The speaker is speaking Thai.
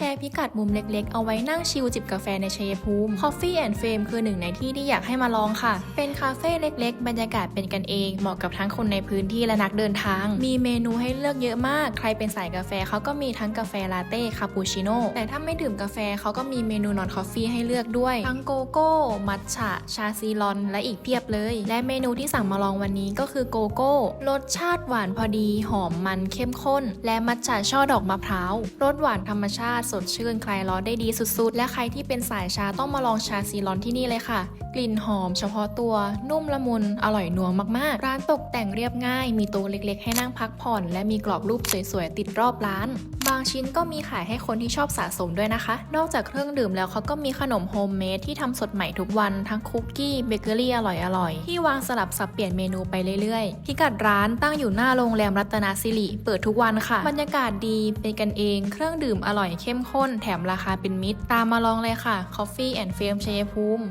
แชร์พิกัดมุมเล็กๆ เอาไว้นั่งชิลจิบกาแฟในชัยภูมิ Coffee and Fame คือหนึ่งในที่ที่อยากให้มาลองค่ะ เป็นคาเฟ่เล็กๆ บรรยากาศเป็นกันเอง เหมาะกับทั้งคนในพื้นที่และนักเดินทาง มีเมนูให้เลือกเยอะมาก ใครเป็นสายกาแฟเขาก็มีทั้งกาแฟลาเต้ คาปูชิโน่ แต่ถ้าไม่ดื่มกาแฟเขาก็มีเมนูนอนคอฟฟี่ให้เลือกด้วย ทั้งโกโก้ มัทฉะ ชาซีลอน และอีกเพียบเลย และเมนูที่สั่งมาลองวันนี้ก็คือโกโก้ รสชาติหวานพอดี หอมมันเข้มข้น และมัทฉะช่อดอกมะพร้าว รสหวานธรรมชาติสดชื่นคลายร้อนได้ดีสุดๆ และใครที่เป็นสายชาต้องมาลองชาซีลอนที่นี่เลยค่ะกลิ่นหอมเฉพาะตัว นุ่มละมุน อร่อยนัวมากๆ ร้านตกแต่งเรียบง่าย มีโต๊ะเล็กๆ ให้นั่งพักผ่อน และมีกรอบรูปสวยๆ ติดรอบร้าน บางชิ้นก็มีขายให้คนที่ชอบสะสมด้วยนะคะ นอกจากเครื่องดื่มแล้วเขาก็มีขนมโฮมเมดที่ทำสดใหม่ทุกวัน ทั้งคุกกี้ เบเกอรี่อร่อยๆ ที่วางสลับสับเปลี่ยนเมนูไปเรื่อยๆ พิกัดร้านตั้งอยู่หน้าโรงแรมรัตนาสิริ เปิดทุกวันค่ะ บรรยากาศดี เป็นกันเอง เครื่องดื่มอร่อยเข้มข้น แถมราคาเป็นมิตร ตามมาลองเลยค่ะ Coffee and Fame ชัยภูมิ